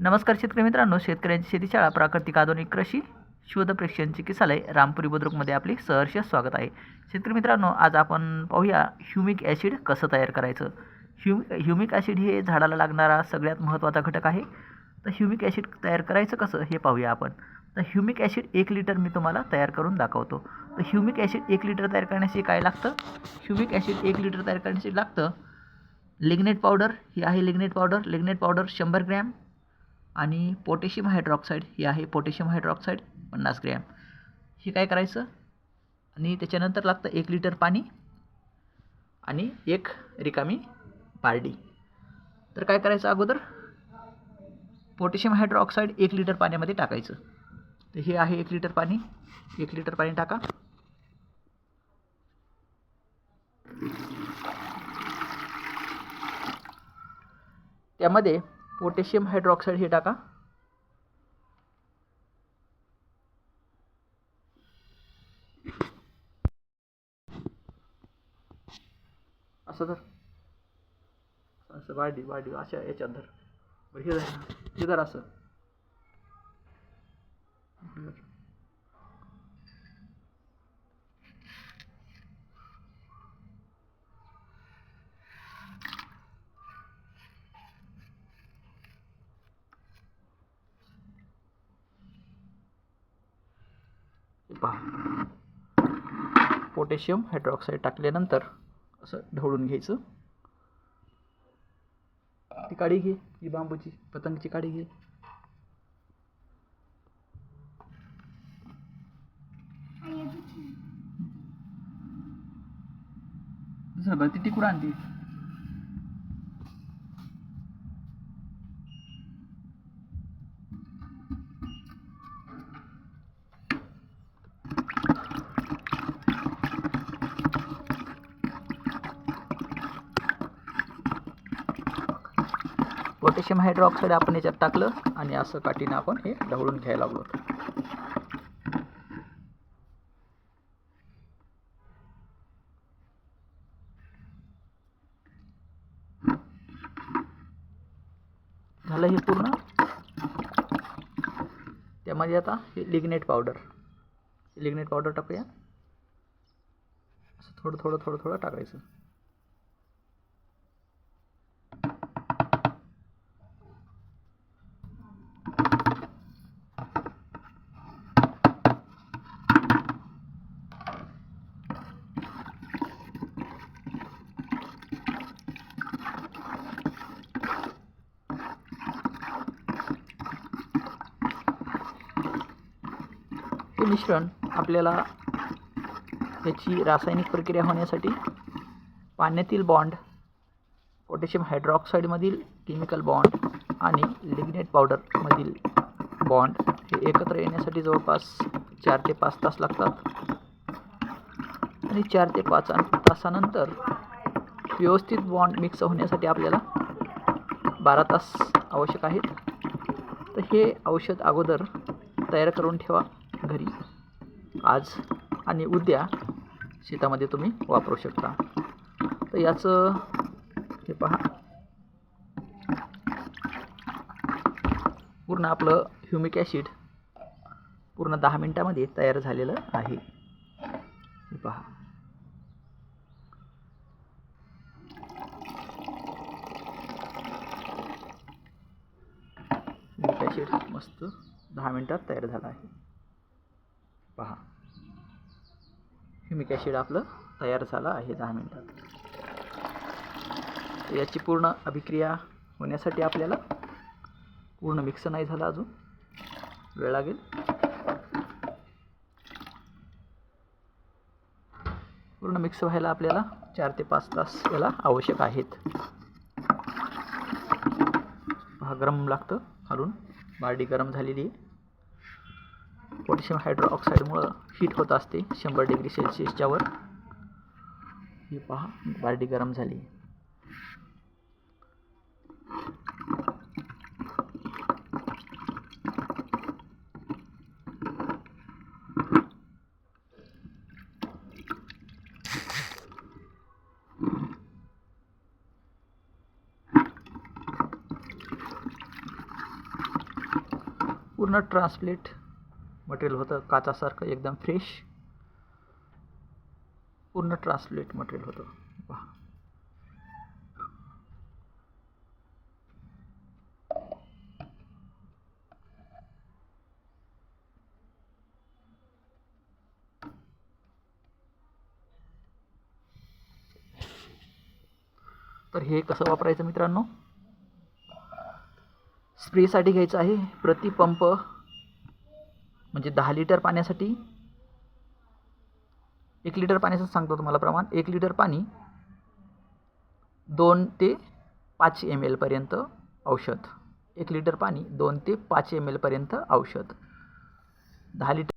नमस्कार शेतकरी मित्रांनो शेतकऱ्यांची शेतीशाळा प्राकृतिक आधुनिक कृषी शोध प्रेक्षण चिकित्सालय रामपुरी बुद्रुकमध्ये आपले सहर्ष स्वागत आहे. शेतकरी मित्रांनो आज आपण पाहूया ह्युमिक ॲसिड कसं तयार करायचं. ह्युम ह्युमिक ॲसिड हे झाडाला लागणारा सगळ्यात महत्त्वाचा घटक आहे. तर ह्युमिक ॲसिड तयार करायचं कसं हे पाहूया आपण. तर ह्युमिक ॲसिड एक लिटर मी तुम्हाला तयार करून दाखवतो. तर ह्युमिक ॲसिड एक लिटर तयार करण्यासाठी काय लागतं? ह्युमिक ॲसिड एक लिटर तयार करण्यासाठी लागतं लिग्नेट पावडर. ही आहे लिग्नेट पावडर. लिग्नेट पावडर शंभर ग्रॅम. आणि पोटॅशियम हायड्रॉक्साईड हे आहे पोटॅशियम हायड्रॉक्साईड पन्नास ग्रॅम. हे काय करायचं? आणि त्याच्यानंतर लागतं एक लिटर पाणी आणि एक रिकामी बारडी. तर काय करायचं अगोदर? पोटॅशियम हायड्रॉक्साईड एक लिटर पाण्यामध्ये टाकायचं. तर हे आहे एक लिटर पाणी. एक लिटर पाणी टाका. त्यामध्ये पोटॅशियम हायड्रॉक्साईड हे टाका असं धर असं वाढी वाढी अशा याच्यात धर बरं हे धर हे धर असं पहा. पोटॅशियम हायड्रॉक्साईड टाकल्यानंतर असं ढवळून घ्यायचं. ती काडी घे ही बांबूची पतंगची काडी घे. ती टिकूड आणली. पोटॅशियम हायड्रॉक्साईड आपण याच्यात टाकलं आणि असं काठीनं आपण हे ढवळून घ्यायला लागलो. झालं हे पूर्ण. त्यामध्ये आता हे लिग्नेट पावडर. लिग्नेट पावडर टाकूया. असं थोडं थोडं थोडं थोडं टाकायचं हे मिश्रण आपल्याला याची रासायनिक प्रक्रिया होण्यासाठी पाण्यातील बॉन्ड पोटॅशियम हायड्रॉक्साईडमधील केमिकल बॉन्ड आणि लिग्नेट पावडरमधील बॉन्ड हे एकत्र येण्यासाठी जवळपास चार ते पाच तास लागतात. आणि चार ते पाच तासानंतर व्यवस्थित बॉन्ड मिक्स होण्यासाठी आपल्याला बारा तास आवश्यक आहेत. तर हे औषध अगोदर तयार करून ठेवा. घरी. आज आणि उद्या शेतामध्ये तुम्ही वापरू शकता. तर याचं हे पहा. पूर्ण आपलं ह्युमिक ॲसिड पूर्ण दहा मिनटामध्ये तयार झालेलं आहे. हे पहा. ह्युमिक ॲसिड मस्त दहा मिनटात तयार झालं आहे. पहा. ह्युमिक ॲसिड आपलं तयार झालं आहे दहा मिनटात तर याची पूर्ण अभिक्रिया होण्यासाठी आपल्याला पूर्ण मिक्स नाही झाला अजून. वेळ लागेल. पूर्ण मिक्स व्हायला आपल्याला चार ते पाच तास याला आवश्यक आहेत. हा गरम लागतं हलून बारडी गरम झालेली आहे. पोटॅशियम हायड्रोऑक्साईडमुळं हीट होत असते शंभर डिग्री सेल्सिअसच्यावर. हे पहा बारडी गरम झाली. पूर्ण ट्रान्सलेट मटेरियल होतं काचासारखं एकदम फ्रेश पूर्ण ट्रान्सलेट मटेरियल होतं. पहा तर हे कसं वापरायचं मित्रांनो? स्प्रेसाठी घ्यायचं आहे प्रति पंप म्हणजे दहा लिटर पाण्यासाठी एक लिटर पाण्याचं सांगतो तुम्हाला प्रमाण. एक लिटर पाणी दोन ते पाच एम एलपर्यंत औषध. एक लिटर पाणी दोन ते पाच एम एलपर्यंत औषध. दहा लिटर